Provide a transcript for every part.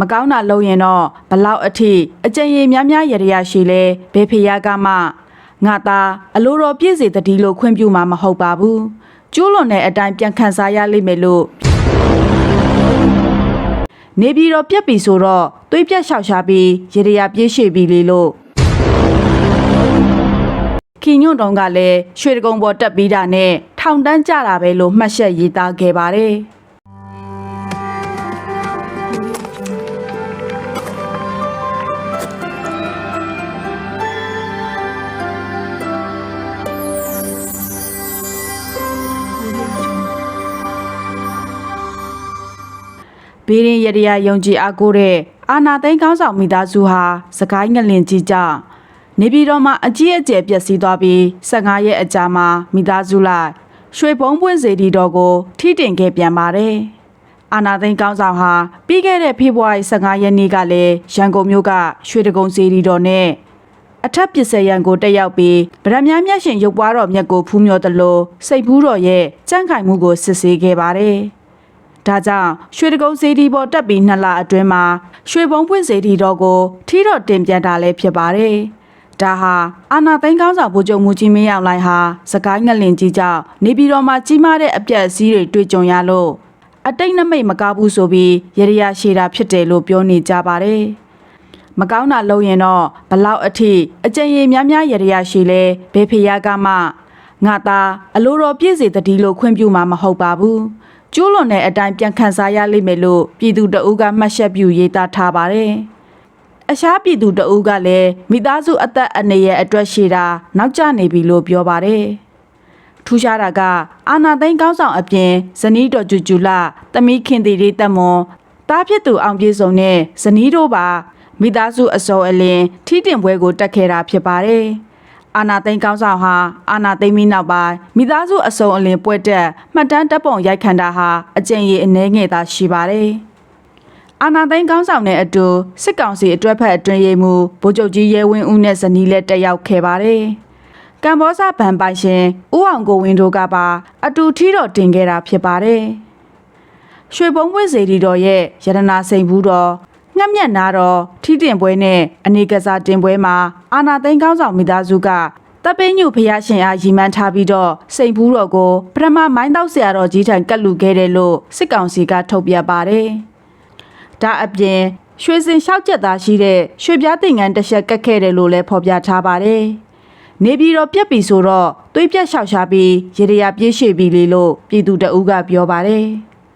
မကောင်းတာလုပ်ရင်တော့ဘလောက်အထိအကြံရည်များများရရရှိလဲဘယ်ဖျားကမှငါသားအလိုတော်ပြည့်စေတည်းလို့ခွင့်ပြုမှာမဟုတ်ပါဘူးကျိုးလွန်တဲ့အတိုင်းပြန်ခံစားရလိမ့်မယ်လို့နေပြီးတော့ပြက်ပြီဆိုတော့သွေးပြက်လျှောက်ရှားပြီးရရပြေးရှိပြီလေလို့ခင်းညွန့်တုံးကလည်းရွှေတကုံပေါ်တက်ပြီးတာနဲ့ထောင်တန်းကြတာပဲလို့မှတ်ချက်ရေးသားခဲ့ပါတယ် ဘေးရင်ရရယုံကြည်အားကိုးတဲ့အာနာသိန်းကောင်းဆောင်မိသားစုဟာစကိုင်းငလင်ကြီးကြောင့်နေပြည်တော်မှာအကြီးအကျယ်ပျက်စီးသွားပြီး15ရက်အကြာမှာမိသားစုလိုက်ရွှေဘုံပွင့်စေတီတော်ကို ထိတင်ခဲ့ပြန်ပါတယ်။အာနာသိန်းကောင်းဆောင်ဟာပြီးခဲ့တဲ့ဖေဖော်ဝါရီ15ရက်နေ့ကလည်းရန်ကုန်မြို့ကရွှေတကုံစေတီတော်နဲ့အထက်ပစ္စယံကိုတက်ရောက်ပြီးဗရမ ्या မျက်ရှင်ရုပ်ပွားတော်မြတ်ကိုဖူးမြော်သလိုစိတ်ဖူးတော်ရဲ့ကြန့်ခိုင်မှုကိုစစ်ဆေးခဲ့ပါတယ်။ ဒါကြောင့်ရွှေတကုံစေတီပေါ်တက်ပြီးနှစ်လအတွင်းမှာရွှေဘုံပွင့်စေတီတော်ကိုထီတော်တင်ပြန်တာလည်းဖြစ်ပါတယ်။ဒါဟာအာနာသိန်းကောင်းဆောင်ဗိုလ်ချုပ်မူကြီးမင်းအောင်လှိုင်ဟာစကိုင်းငလင်ကြီးကြောင့်နေပြည်တော်မှာကြီးမားတဲ့အပြက်အစည်းတွေတွေ့ကြုံရလို့အတိတ်နမိတ်မကားဘူးဆိုပြီးရရရရှိတာဖြစ်တယ်လို့ပြောနေကြပါတယ်။မကောင်းတာလုပ်ရင်တော့ဘလောက်အထိအကြံရည်များများရရရှိလဲဘယ်ဖျားကမှငါသားအလိုတော်ပြည့်စေတည်းလို့ခွင့်ပြုမှာမဟုတ်ပါဘူး ကျိုးလွန်တဲ့အတိုင်းပြန်ခံစားရလိမ့်မယ်လို့ပြည်သူတအုပ်ကမှတ်ချက်ပြုရေးသားထားပါတယ်အရှားပြည်သူတအုပ်ကလည်းမိသားစုအသက်အနေရဲ့အတွက်ရှိတာနောက်ကျနေပြီလို့ပြောပါတယ်ထူးခြားတာကအာနာသိန်းကောင်းဆောင်အပြင်ဇနီးတော်ကျူကျူလာသမီးခင်တီလေးတက်မွန်တားဖြစ်သူအောင်ပြေဆုံးနဲ့ဇနီးတို့ပါမိသားစုအစောအလင်းထီးတင်ပွဲကိုတက်ခဲ့တာဖြစ်ပါတယ်။ အာနာသိန်းကောင်းဆောင်ဟာအာနာသိန်းပြီးနောက်ပိုင်းမိသားစုအစုံအလင်ပွဲတက်မှတ်တမ်းတပ်ပုံရိုက်ခန္တာဟာအကျင့်ရည်အနှဲငယ်သာရှိပါတယ်။အာနာသိန်းကောင်းဆောင်တဲ့အတူစစ်ကောင်စီအတွဲဖက်အတွင်းရေးမှူးဗိုလ်ချုပ်ကြီးရဲဝင်းဦးနဲ့ဇနီးလည်းတက်ရောက်ခဲ့ပါတယ်။ကမ္ဘောဇဗန်ပိုင်ရှင်ဦးအောင်ကိုဝင်းတို့ကပါ အတူထီတော်တင်ခဲ့တာဖြစ်ပါတယ်။ရွှေဘုံဝင်းစေတီတော်ရဲ့ရတနာစိန်ဘူးတော် ငှက်မြက်နာတော့ထီတင်ပွဲနဲ့အနေကစားတင်ပွဲမှာအာနာသိန်းကောင်းဆောင်မိသားစုကတပ်ပိညုဖျားရှင်အားရီမန်းထားပြီးတော့စိန်ဘူးတော်ကိုပထမမိုင်းတောက်ဆရာတော်ကြီးထံကတ်လူခဲ့တယ်လို့စစ်ကောင်စီကထုတ်ပြပါတယ်။ဒါအပြင်ရွှေစင်လျှောက်ချက်သားရှိတဲ့ရွှေပြားတင်ငန်းတစ်ချက်ကတ်ခဲ့တယ်လို့လည်းဖော်ပြထားပါတယ်။နေပြည်တော်ပြက်ပြီဆိုတော့သွေးပြက်လျှောက်ရှားပြီးရေရရပြေးရှိပြီလေလို့ပြည်သူတအုပ်ကပြောပါတယ်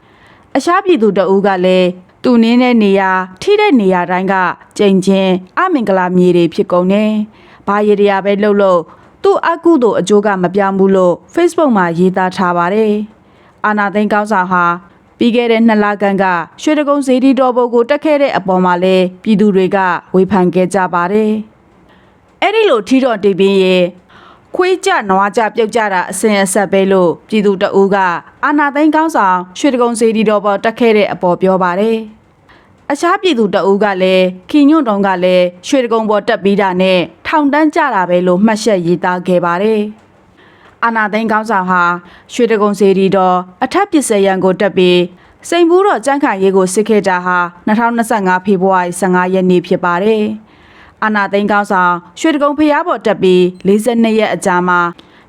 ။အရှားပြည်သူတအူးကလည်း သူနင်းတဲ့နေရာထိတဲ့နေရာတိုင်းကကြိမ်ချင်းအမင်္ဂလာမြေတွေဖြစ်ကုန်တယ်။ဘာရည်ရပဲလှုပ်လို့သူ့အကုသို့အကျိုးကမပြောင်းဘူးလို့ Facebook မှာရေးသားထားပါတယ်။အာနာသိန်းကောင်းဆောင်ဟာပြီးခဲ့တဲ့နှစ်လခန့်ကရွှေတကုံစေတီတော်ဘုတ်ကိုတက်ခဲ့တဲ့အပေါ်မှာလည်းပြည်သူတွေကဝေဖန်ခဲ့ကြပါတယ်။အဲ့ဒီလိုထီတော်တေးပင်းရဲ့ ခွေးကြနွားကြပြုတ်ကြတာအစင်အဆက်ပဲလို့ပြည်သူတအူးကအာနာသိန်းကောင်းဆောင်ရွှေတကုံစေတီတော်ပေါ်တက်ခဲ့တဲ့အပေါ်ပြောပါတယ်။အခြားပြည်သူတအူးကလည်းခီညွန့်တုံးကလည်းရွှေတကုံပေါ်တက်ပြီးတာနဲ့ထောင်တန်းကြတာပဲလို့မှတ်ချက်ရေးသားခဲ့ပါတယ်။အာနာသိန်းကောင်းဆောင်ဟာရွှေတကုံစေတီတော်အထက်ပစ္စယံကိုတက်ပြီးစိန်ဘူးတော်ကြန့်ခိုင်ရေးကိုစစ်ခဲ့တာဟာ2025ဖေဖော်ဝါရီ15ရက်နေ့ဖြစ်ပါတယ်။ အာနာသိန်းကောင်းဆောင်ရွှေတကုံဖျားပေါ်တက်ပြီး42ရက်အကြာမှာ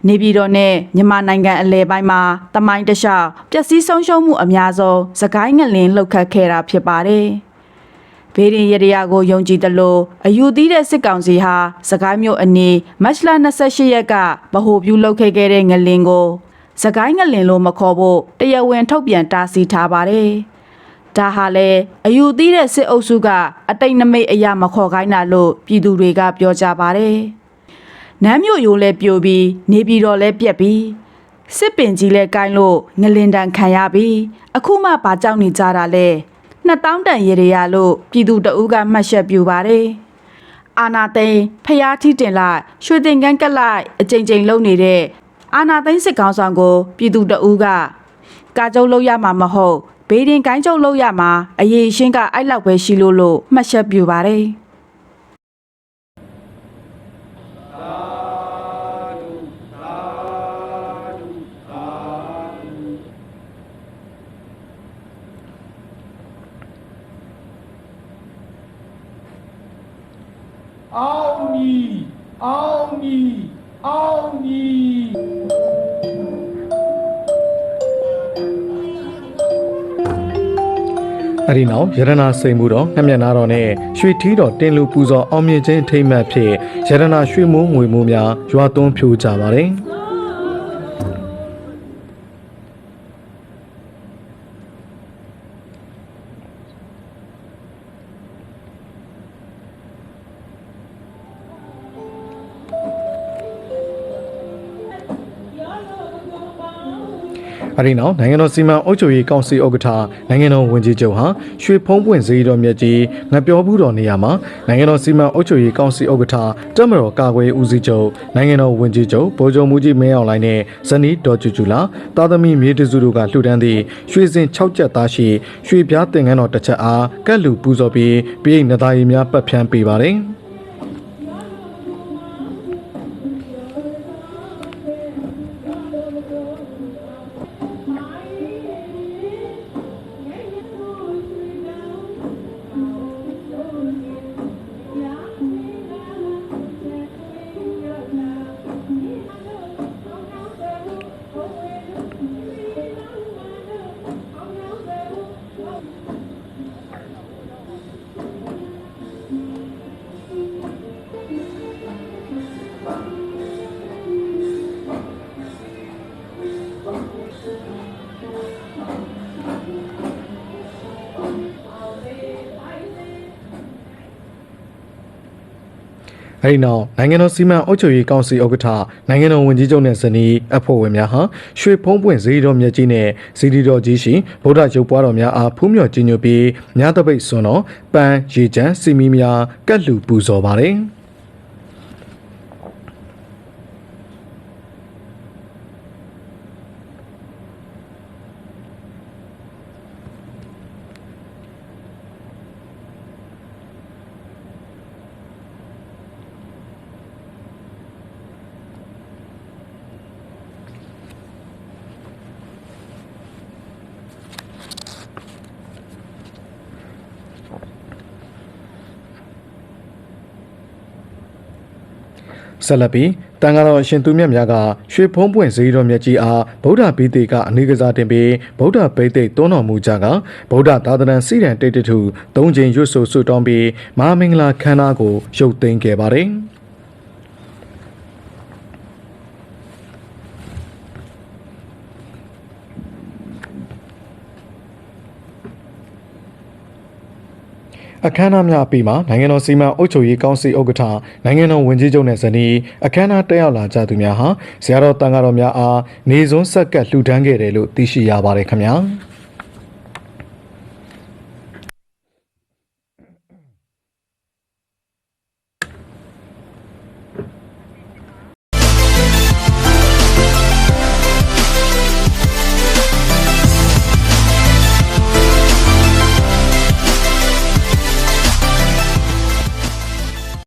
နေပြည်တော်နဲ့မြန်မာနိုင်ငံအလဲပိုင်းမှာတမိုင်းတလျှောက်ပျက်စီးဆုံးရှုံးမှုအများဆုံးသကိုင်းငလင်လှုပ်ခတ်ခဲ့တာဖြစ်ပါတယ်။ဘေးရင်ရရယာကိုယုံကြည်သလိုအယူသီးတဲ့စစ်ကောင်စီဟာသကိုင်းမြို့အနီးမတ်လ28ရက်ကဗဟိုပြုလုပ်ခဲ့ခဲ့တဲ့ငလင်ကိုသကိုင်းငလင်လို့မခေါ်ဖို့တရားဝင်ထုတ်ပြန်တားဆီးထားပါတယ်။ ဒါဟာလေအယူသီးတဲ့စစ်အုပ်စုကအတိတ်နမိတ်အရာမခေါ်ခိုင်းတာလို့ပြည်သူတွေကပြောကြပါတယ်။နမ်းမြို့ရိုးလဲပြိုပြီးနေပြည်တော်လဲပြက်ပြီးစစ်ပင်ကြီးလဲကိုင်းလို့ငလင်တန်ခံရပြီးအခုမှဘာကြောက်နေကြတာလဲ2000တန်ရေရရလို့ပြည်သူတအူးကမှတ်ချက်ပြူပါတယ်။အာနာသိန်းဖျားထီးတင်လိုက်ရွှေတင်ကန်းကက်လိုက်အကြိမ်ကြိမ်လုံနေတဲ့အာနာသိန်းစစ်ကောင်ဆောင်ကို ပြည်သူတအူးကကာကျုံလောက်ရမှာမဟုတ် ဘေးဒင်ကိုင်းကျုပ်လောက်ရမှာအရေးရှင်းကအဲ့လောက်ပဲရှိလို့လို့မှတ်ချက်ပြုပါတယ်အောင်ကြီးအောင်ကြီးအောင်ကြီး အဲ့ဒီနောက်ရတနာစိန်မှုတော်နှမျက်နာတော်နဲ့ရွှေထီးတော်တင်လူပူဇော်အောင်မြင်ခြင်းအထိမ်းအမှတ်ဖြစ်ရတနာရွှေမိုးငွေမိုးများရွာသွန်းဖြိုးကြပါတယ်။ အဲဒီနောက်နိုင်ငံတော်စီမံအုပ်ချုပ်ရေးကောင်စီဥက္ကဋ္ဌနိုင်ငံတော်ဝန်ကြီးချုပ်ဟာရွှေဖုံးပွင့်စည်းတော်မြတ်ကြီးငပြောဘူးတော်နေရာမှာနိုင်ငံတော်စီမံအုပ်ချုပ်ရေးကောင်စီဥက္ကဋ္ဌတက်မတော်ကာကွယ်ဦးစီးချုပ်နိုင်ငံတော်ဝန်ကြီးချုပ်ဗိုလ်ချုပ်မှုကြီးမင်းအောင်လှိုင်နဲ့ဇနီးဒေါ်ကျူကျူလာတာသမီမြေတစုတို့ကလှူဒန်းသည့်ရွှေစင်6ချက်သားရှိရွှေပြားတင်ငန်းတော်တစ်ချက်အားကတ်လူပူဇော်ပြီးပြည်နသားရီများပတ်ဖြန်းပေးပါတယ်။ အဲဒီနောက်နိုင်ငံတော်စီမံအုပ်ချုပ်ရေးကောင်စီဥက္ကဋ္ဌနိုင်ငံတော်ဝန်ကြီးချုပ်နဲ့ဇနီးအဖွဲ့ဝင်များဟာရွှေဖုံးပွင့်ဇီးတော်မြတ်ကြီးနဲ့ဇီဒီတော်ကြီးရှိဗုဒ္ဓရုပ်ပွားတော်များအားဖူးမြော်ကြီးညိုပြီးမြတ်တပိတ်စွန်တော်ပန်းရေချမ်းစီမီများကတ်လူပူဇော်ပါတယ်။ ဆက်လက်ပြီးတန်ဃာတော်အရှင်သူမြတ်များကရွှေဖုံးပွင့်ဇီးတော်မြတ်ကြီးအားဗုဒ္ဓဘိသေကအနိကစားတင်ပြီးဗုဒ္ဓဘိသေတွန်းတော်မူကြကဗုဒ္ဓသာသနာစီရန်တိတ်တထုသုံးချိန်ရွတ်ဆိုဆွတောင်းပြီးမဟာမင်္ဂလာခမ်းနားကိုရုပ်သိမ်းခဲ့ပါတယ်။ အခမ်းအနားများအပြီးမှာနိုင်ငံတော်စီမံအုပ်ချုပ်ရေးကောင်စီဥက္ကဋ္ဌနိုင်ငံတော်ဝန်ကြီးချုပ်နဲ့ဇနီးအခမ်းအနားတက်ရောက်လာကြသူများဟာဇရာတော်တန်ဃာတော်များအားနေစွန်းဆက်ကပ်လှူဒန်းခဲ့တယ်လို့သိရှိရပါတယ်ခင်ဗျာ။